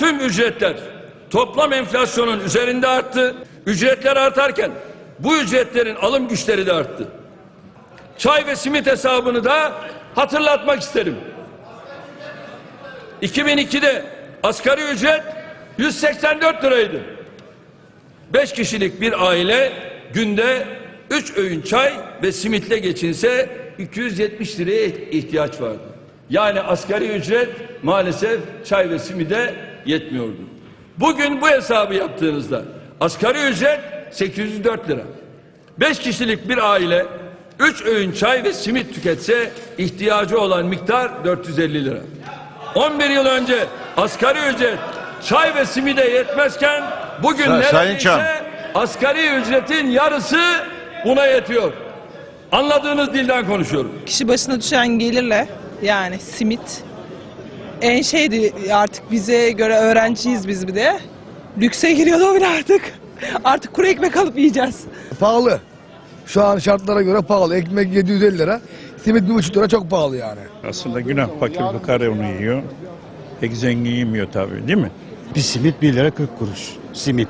tüm ücretler toplam enflasyonun üzerinde arttı. Ücretler artarken bu ücretlerin alım güçleri de arttı. Çay ve simit hesabını da hatırlatmak isterim. 2002'de asgari ücret 184 liraydı. 5 kişilik bir aile günde 3 öğün çay ve simitle geçinse 270 liraya ihtiyaç vardı. Yani asgari ücret maalesef çay ve simide yetmiyordu. Bugün bu hesabı yaptığınızda asgari ücret 804 lira. 5 kişilik bir aile 3 öğün çay ve simit tüketse ihtiyacı olan miktar 450 lira. 11 yıl önce asgari ücret çay ve simide yetmezken bugün Sa- neredeyse asgari ücretin yarısı buna yetiyor. Anladığınız dilden konuşuyorum. kişi başına düşen gelirle yani simit en şeydi artık bize göre öğrenciyiz biz bir de. Lükse giriyor da bile artık. Artık kuru ekmek alıp yiyeceğiz. Pahalı. Şu an şartlara göre pahalı. Ekmek 750 lira. Simit 1,5 lira çok pahalı yani. Aslında günah fakir fukara onu yiyor. Pek zengin yemiyor tabii değil mi? Bir simit 1 lira 40 kuruş. Simit.